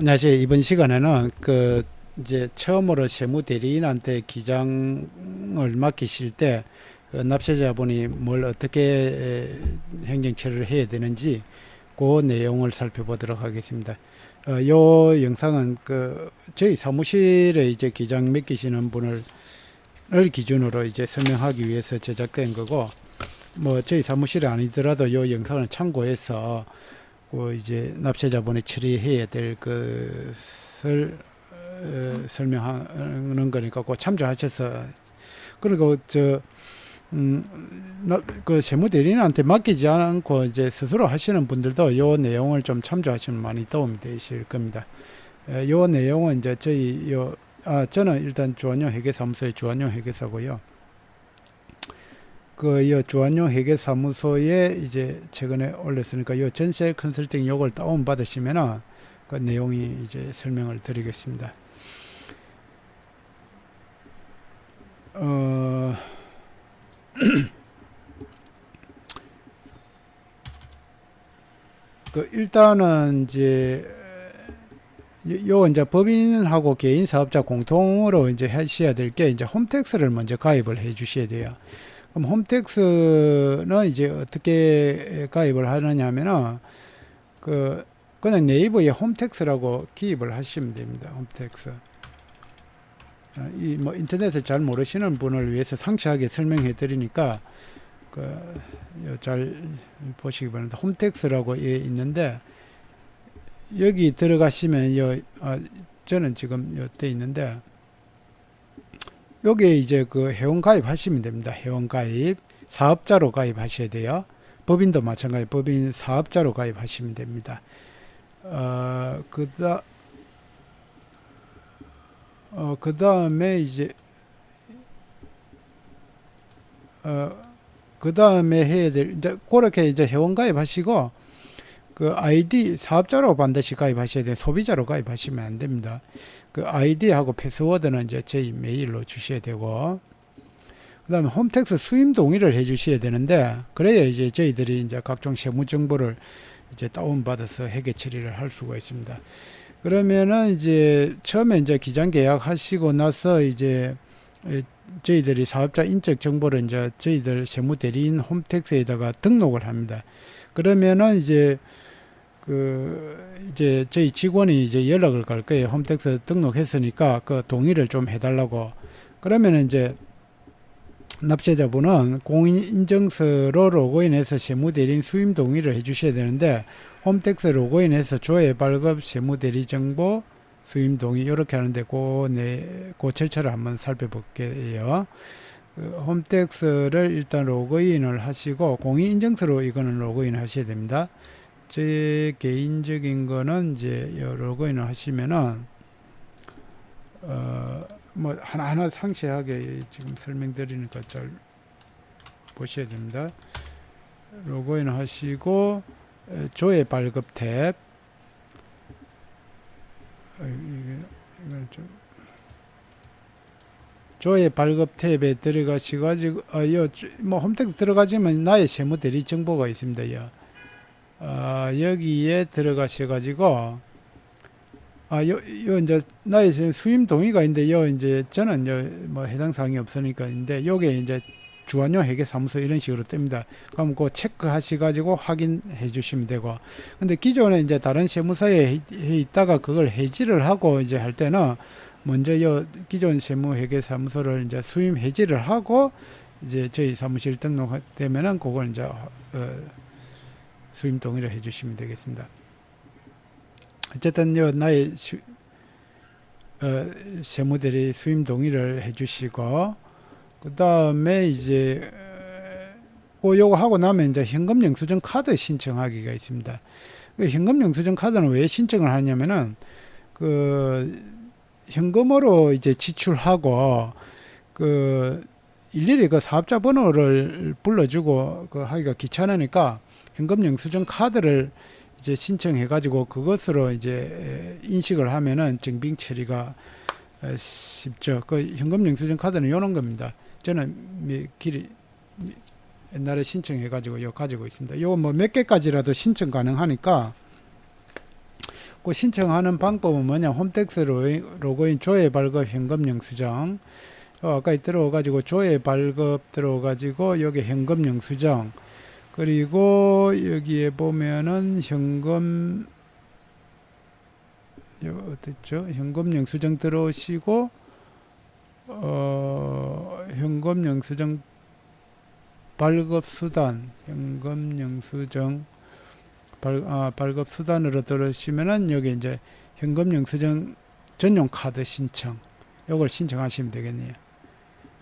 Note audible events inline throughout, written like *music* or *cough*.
안녕하세요. 이번 시간에는 그 이제 처음으로 세무 대리인한테 기장을 맡기실 때 어, 납세자분이 뭘 어떻게 에, 행정 처리를 해야 되는지 그 내용을 살펴보도록 하겠습니다. 어, 요 영상은 그 저희 사무실에 이제 기장 맡기시는 분을 을 기준으로 이제 설명하기 위해서 제작된 거고 뭐 저희 사무실이 아니더라도 요 영상을 참고해서 그 이제 납세자분이 처리해야 될 것을 어, 설명하는 거니까 그 참조하셔서 그리고 저 음, 나, 그 세무 대리인한테 맡기지 않고 이제 스스로 하시는 분들도 요 내용을 좀 참조하시면 많이 도움이 되실 겁니다. 에, 요 내용은 이제 저희 요 아, 저는 일단 주한용 회계사무소의 주한용 회계사고요. 그, 요 주한용 회계사무소에 이제 최근에 올렸으니까 요 전세 컨설팅 요걸 다운 받으시면은 그 내용이 이제 설명을 드리겠습니다. 어, *clears throat* 그 일단은 이제 요 이제 법인하고 개인 사업자 공통으로 이제 하셔야 될 게 이제 홈택스를 먼저 가입을 해 주셔야 돼요. 그럼 홈택스는 이제 어떻게 가입을 하느냐면은 그 그냥 네이버에 홈택스라고 기입을 하시면 됩니다. 홈택스. 이 뭐 인터넷을 잘 모르시는 분을 위해서 상세하게 설명해 드리니까 그 잘 보시기 바랍니다. 홈택스라고 예 있는데 여기 들어가시면 요 아, 저는 지금 요때 있는데 여기에 이제 그 회원 가입하시면 됩니다. 회원 가입 사업자로 가입하셔야 돼요. 법인도 마찬가지 법인 사업자로 가입하시면 됩니다. 어, 그다 어, 그 다음에 이제 어, 그 다음에 해야 될 이제 그렇게 이제 회원 가입하시고 그 아이디 사업자로 반드시 가입하셔야 돼요. 소비자로 가입하시면 안 됩니다. 그 아이디하고 패스워드는 이제 저희 메일로 주셔야 되고 그 다음에 홈택스 수임 동의를 해 주셔야 되는데 그래야 이제 저희들이 이제 각종 세무 정보를 이제 다운 받아서 회계 처리를 할 수가 있습니다. 그러면은 이제 처음에 이제 기장 계약하시고 나서 이제 에, 저희들이 사업자 인적 정보를 이제 저희들 세무 대리인 홈택스에다가 등록을 합니다. 그러면은 이제 그 이제 저희 직원이 이제 연락을 갈 거예요. 홈택스 등록했으니까 그 동의를 좀 해달라고. 그러면은 이제 납세자분은 공인인증서로 로그인해서 세무대리인 수임 동의를 해주셔야 되는데 홈택스 로그인해서 조회 발급 세무대리 정보 수임 동의 이렇게 하는데 그 절차를 한번 살펴볼게요. 그 홈택스를 일단 로그인을 하시고 공인인증서로 이거는 로그인 하셔야 됩니다. 제 개인적인 거는 이제 요 로그인을 하시면은 어, 뭐 하나하나 상세하게 지금 설명드리니까 잘 보셔야 됩니다. 로그인 하시고 에, 조회 발급 탭 어, 조회 발급 탭에 들어가시가지고 어요뭐 홈택스 들어가시면 나의 세무 대리 정보가 있습니다. 요. 아, 여기에 들어가셔가지고 아, 요, 요 이제 나의 수임 동의가 있는데 요 이제 저는 요 뭐 해당 사항이 없으니까 있는데 요게 이제 주한용 회계 사무소 이런 식으로 뜹니다. 그럼 그 체크하셔가지고 확인해 주시면 되고. 근데 기존에 이제 다른 세무사에 있다가 그걸 해지를 하고 이제 할 때는 먼저 요 기존 세무 회계 사무소를 이제 수임 해지를 하고 이제 저희 사무실 등록되면은 그걸 이제 어, 수임 동의를 해주시면 되겠습니다. 어쨌든 요 나의 수, 어, 세무들이 수임 동의를 해주시고 그 다음에 이제 어, 요거 하고 나면 이제 현금 영수증 카드 신청하기가 있습니다. 그 현금 영수증 카드는 왜 신청을 하냐면은 그 현금으로 이제 지출하고 그 일일이 그 사업자 번호를 불러주고 그 하기가 귀찮으니까 현금 영수증 카드를 이제 신청해 가지고 그것으로 이제 인식을 하면은 증빙 처리가 에, 쉽죠. 그 현금 영수증 카드는 요런 겁니다. 저는 미, 길이 미, 옛날에 신청해 가지고 요 가지고 있습니다. 요 뭐 몇 개까지라도 신청 가능하니까 그 신청하는 방법은 뭐냐 홈택스 로- 로그인 조회 발급 현금 영수증 어, 아까 들어가지고 조회 발급 들어가지고 여기 현금 영수증 그리고 여기에 보면은 현금 요 어딨죠 현금 영수증 들어오시고 어 현금 영수증 발급 수단 현금 영수증 발, 아, 발급 수단으로 들어오시면은 여기 이제 현금 영수증 전용 카드 신청 요걸 신청하시면 되겠네요.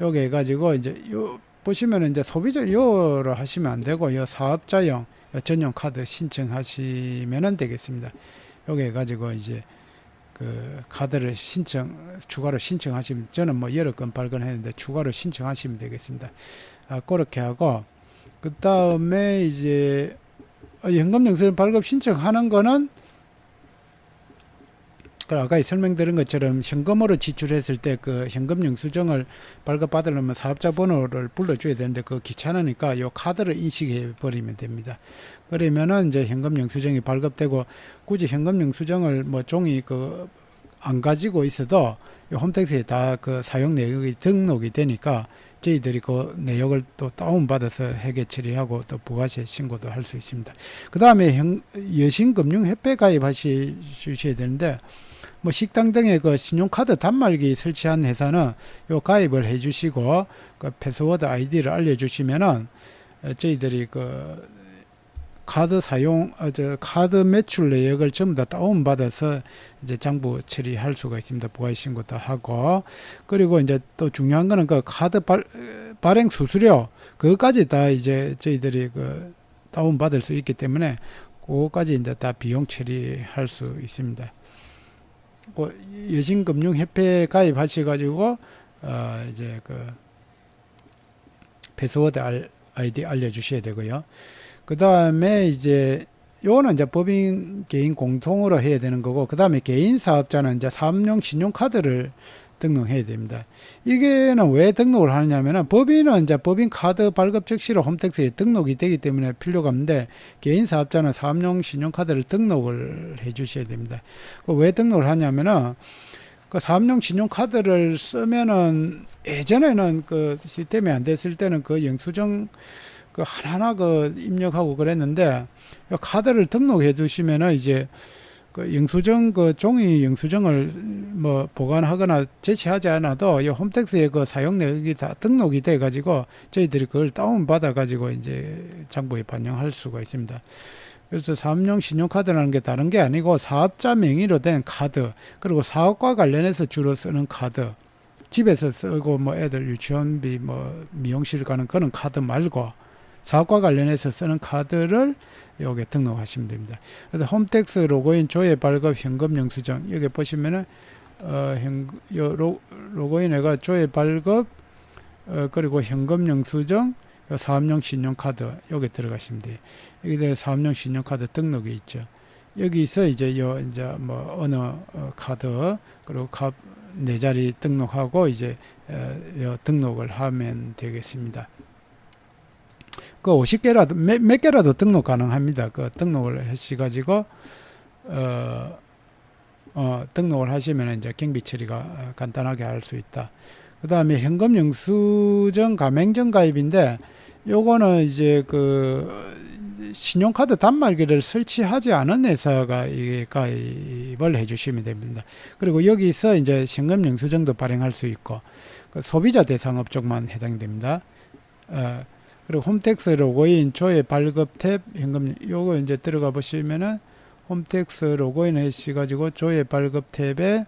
요게 해가지고 이제 요 보시면은 이제 소비자 요를 하시면 안 되고 요 사업자용 요 전용 카드 신청하시면은 되겠습니다. 요게 해가지고 이제 그 카드를 신청 추가로 신청하시면 저는 뭐 여러 건 발견했는데 추가로 신청하시면 되겠습니다. 아 그렇게 하고 그 다음에 이제 어, 현금 영수증 발급 신청하는 거는 그 아까 설명드린 것처럼 현금으로 지출했을 때 그 현금 영수증을 발급받으려면 사업자 번호를 불러줘야 되는데 그 귀찮으니까 요 카드를 인식해 버리면 됩니다. 그러면은 이제 현금 영수증이 발급되고 굳이 현금 영수증을 뭐 종이 그 안 가지고 있어도 요 홈택스에 다 그 사용 내역이 등록이 되니까 저희들이 그 내역을 또 다운받아서 회계 처리하고 또 부가세 신고도 할 수 있습니다. 그 다음에 여신금융협회 가입하셔야 되는데 뭐 식당 등의 그 신용카드 단말기 설치한 회사는 요 가입을 해주시고 그 패스워드 아이디를 알려주시면은 어, 저희들이 그 카드 사용 어, 저 카드 매출 내역을 전부 다 다운 받아서 이제 장부 처리할 수가 있습니다. 부가 신고도 하고 그리고 이제 또 중요한 거는 그 카드 발, 어, 발행 수수료 그것까지 다 이제 저희들이 그 다운 받을 수 있기 때문에 그거까지 이제 다 비용 처리할 수 있습니다. 그 여신금융협회 가입하셔가지고 어 이제 그 패스워드 알, 아이디 알려주셔야 되고요. 그 다음에 이제 요거는 이제 법인 개인 공통으로 해야 되는 거고 그 다음에 개인 사업자는 이제 사업용 신용카드를 등록해야 됩니다. 이게는 왜 등록을 하느냐면은 법인은 이제 법인 카드 발급 즉시로 홈택스에 등록이 되기 때문에 필요가 없는데 개인 사업자는 사업용 신용카드를 등록을 해 주셔야 됩니다. 그왜 등록을 하냐면은 그 사업용 신용카드를 쓰면은 예전에는 그 시스템이 안 됐을 때는 그 영수증 그 하나하나 그 입력하고 그랬는데 요 카드를 등록해 두시면은 이제 그 영수증 그 종이 영수증을 뭐 보관하거나 제시하지 않아도 이 홈택스에 그 사용 내역이 다 등록이 돼 가지고 저희들이 그걸 다운 받아 가지고 이제 장부에 반영할 수가 있습니다. 그래서 사업용 신용카드라는 게 다른 게 아니고 사업자 명의로 된 카드 그리고 사업과 관련해서 주로 쓰는 카드 집에서 쓰고 뭐 애들 유치원비 뭐 미용실 가는 그런 카드 말고 사업과 관련해서 쓰는 카드를 여기 등록하시면 됩니다. 그래서 홈택스 로그인 조회 발급 현금 영수증 여기 보시면은 어, 현, 요 로, 로그인 해가 조회 발급 어, 그리고 현금 영수증 요 사업용 신용카드 여기 들어가시면 돼요. 여기에 사업용 신용카드 등록이 있죠. 여기서 이제 요 이제 뭐 어느 어, 카드 그리고 카, 네 자리 등록하고 이제 어, 요 등록을 하면 되겠습니다. 그 50개라도 몇, 몇 개라도 등록 가능합니다. 그 등록을 하셔가지고 어, 어, 등록을 하시면 이제 경비 처리가 어, 간단하게 할 수 있다. 그 다음에 현금 영수증 가맹점 가입인데 요거는 이제 그 신용카드 단말기를 설치하지 않은 회사가 이 가입을 해주시면 됩니다. 그리고 여기서 이제 현금 영수증도 발행할 수 있고 그 소비자 대상업 쪽만 해당됩니다. 어, 그리고 홈택스 로그인 조회 발급 탭 현금 요거 이제 들어가 보시면은 홈택스 로그인 하셔가지고 조회 발급 탭에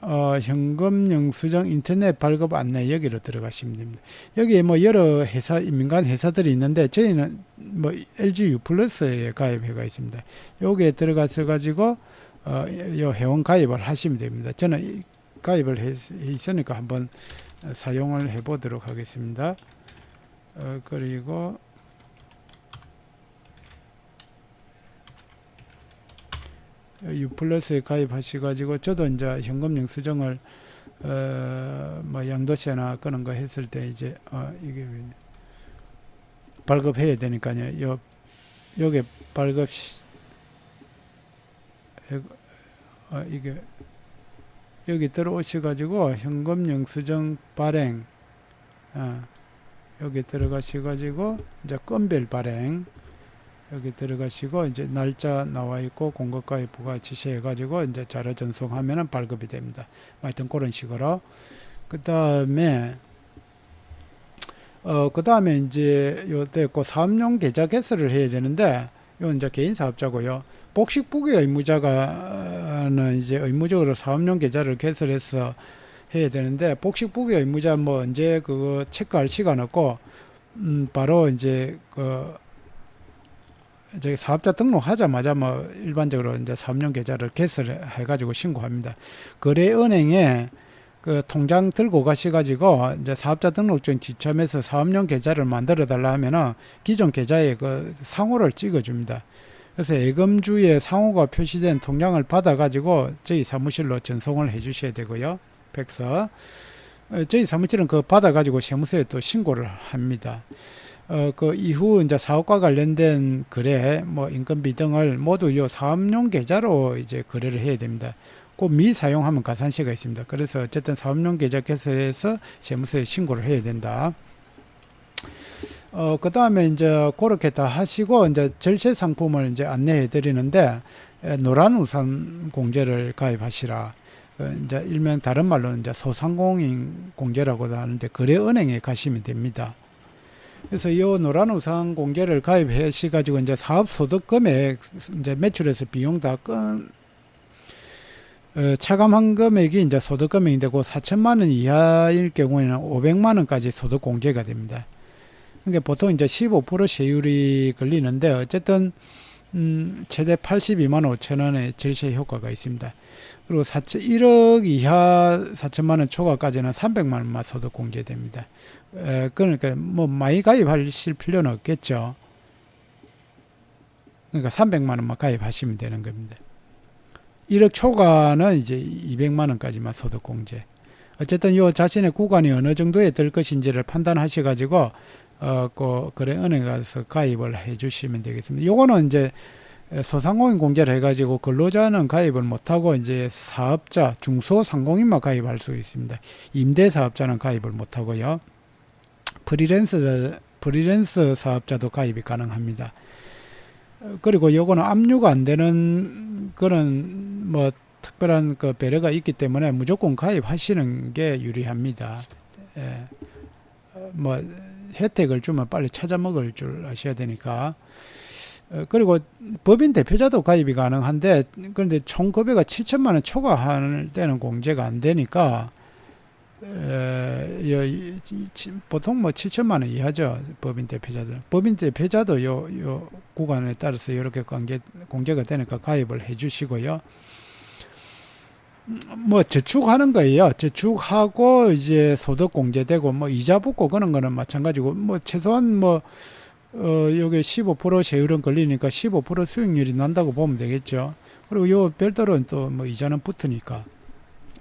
어, 현금 영수증 인터넷 발급 안내 여기로 들어가시면 됩니다. 여기에 뭐 여러 회사 민간 회사들이 있는데 저희는 뭐 LG U 플러스에 가입해가 있습니다. 여기에 들어가서 가지고 어, 요 회원 가입을 하시면 됩니다. 저는 이 가입을 있으니까 한번 사용을 해보도록 하겠습니다. 어, 그리고 U 플러스에 가입하셔가지고 저도 이제 현금 영수증을 어, 뭐 양도세나 그런 거 했을 때 이제 어, 이게 왜- 발급해야 되니까요. 요 요게 발급 시- 해- 어, 이게 여기 들어오셔 가지고 현금 영수증 발행 어, 여기 들어가셔 가지고 이제 건별 발행 여기 들어가시고 이제 날짜 나와 있고 공급가에 부가 지시해 가지고 이제 자료 전송하면은 발급이 됩니다. 뭐 하여튼 그런 식으로 그 다음에 어, 그 다음에 이제 요때 그 사업용 계좌 개설을 해야 되는데 요 이제 개인 사업자고요. 복식부기 의무자가는 이제 의무적으로 사업용 계좌를 개설해서 해야 되는데 복식부기 의무자 뭐 언제 그거 체크할 시간 없고 음 바로 이제 그 이제 사업자 등록하자마자 뭐 일반적으로 이제 사업용 계좌를 개설해 가지고 신고합니다. 거래은행에 그 통장 들고 가셔가지고 이제 사업자 등록증 지참해서 사업용 계좌를 만들어 달라 하면은 기존 계좌에 그 상호를 찍어줍니다. 그래서 예금주에 상호가 표시된 통장을 받아가지고 저희 사무실로 전송을 해주셔야 되고요. 팩스. 어, 저희 사무실은 그 받아가지고 세무서에 또 신고를 합니다. 어, 그 이후 이제 사업과 관련된 거래, 뭐 인건비 등을 모두 요 사업용 계좌로 이제 거래를 해야 됩니다. 꼭 미사용하면 가산세가 있습니다. 그래서 어쨌든 사업용 계좌 개설해서 세무서에 신고를 해야 된다. 어, 그 다음에 이제 그렇게 다 하시고 이제 절세 상품을 이제 안내해 드리는데 에, 노란 우산 공제를 가입하시라. 그 이제 일명 다른 말로 이제 소상공인 공제라고도 하는데 거래은행에 가시면 됩니다. 그래서 이 노란 우산 공제를 가입하시 가지고 이제 사업 소득 금액 이제 매출에서 비용 다 끈, 어, 차감한 금액이 이제 소득 금액인데 그 4천만 원 이하일 경우에는 500만 원까지 소득 공제가 됩니다. 그러니까 보통 이제 15% 세율이 걸리는데 어쨌든 음, 최대 82만 5천 원의 절세 효과가 있습니다. 그리고 4천, 1억 이하 4천만 원 초과까지는 300만 원만 소득 공제됩니다. 에, 그러니까 뭐 많이 가입하실 필요는 없겠죠. 그러니까 300만 원만 가입하시면 되는 겁니다. 1억 초과는 이제 200만 원까지만 소득 공제. 어쨌든 요 자신의 구간이 어느 정도에 들 것인지를 판단하셔 가지고 어, 그 거래 은행 가서 가입을 해 주시면 되겠습니다. 요거는 이제 소상공인 공제를 해 가지고 근로자는 가입을 못 하고 이제 사업자, 중소상공인만 가입할 수 있습니다. 임대 사업자는 가입을 못 하고요. 프리랜서 프리랜서 사업자도 가입이 가능합니다. 어, 그리고 요거는 압류가 안 되는 그런 뭐 특별한 그 배려가 있기 때문에 무조건 가입하시는 게 유리합니다. 예. 어, 뭐 혜택을 주면 빨리 찾아 먹을 줄 아셔야 되니까. 어, 그리고 법인 대표자도 가입이 가능한데 그런데 총 급여가 7천만 원 초과할 때는 공제가 안 되니까 에, 보통 뭐 7천만 원 이하죠 법인 대표자들 법인 대표자도 요, 요 구간에 따라서 이렇게 관계, 공제가 되니까 가입을 해주시고요 음, 뭐 저축하는 거예요 저축하고 이제 소득 공제되고 뭐 이자 붙고 그런 거는 마찬가지고 뭐 최소한 뭐 어, 여기 15% 세율은 걸리니까 15% 수익률이 난다고 보면 되겠죠. 그리고 요 별도로 또뭐 이자는 붙으니까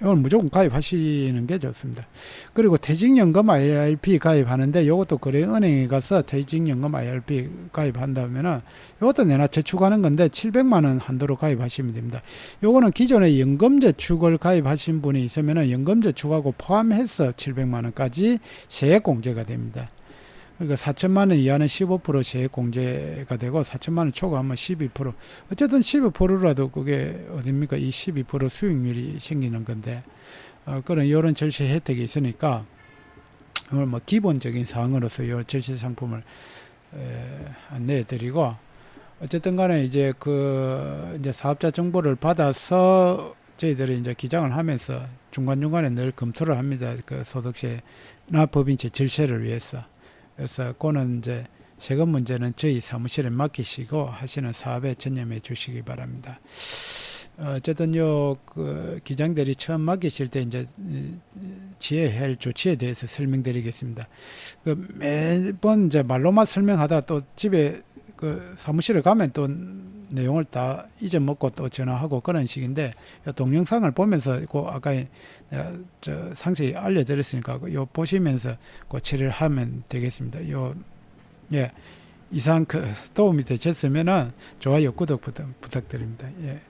이건 무조건 가입하시는 게 좋습니다. 그리고 퇴직연금 IRP 가입하는데 이것도 거래은행에 가서 퇴직연금 IRP 가입한다면은 이것도 내나 저축하는 건데 700만 원 한도로 가입하시면 됩니다. 요거는 기존에 연금저축을 가입하신 분이 있으면은 연금저축하고 포함해서 700만 원까지 세액 공제가 됩니다. 그러니까 4천만 원 이하는 15% 세액 공제가 되고 4천만 원 초과하면 12% 어쨌든 12%라도 그게 어딥니까 이 12% 수익률이 생기는 건데 어, 그런 이런 절세 혜택이 있으니까 오늘 뭐 기본적인 사항으로서 이 절세 상품을 에, 안내해 드리고 어쨌든 간에 이제 그 이제 사업자 정보를 받아서 저희들이 이제 기장을 하면서 중간중간에 늘 검토를 합니다. 그 소득세나 법인세 절세를 위해서. 그래서 그거는 이제 세금 문제는 저희 사무실에 맡기시고 하시는 사업에 전념해 주시기 바랍니다. 어, 어쨌든 요그 기장들이 처음 맡기실 때 이제 이, 지혜해야 할 조치에 대해서 설명드리겠습니다. 그 매번 이제 말로만 설명하다 또 집에 그 사무실에 가면 또 내용을 다 잊어먹고 또 전화하고 그런 식인데 요 동영상을 보면서 그 아까 내가 저 상세히 알려드렸으니까 그요 보시면서 고치를 하면 되겠습니다. 요 예. 이상 그 도움이 되셨으면은 좋아요 구독 부탁, 부탁드립니다. 예.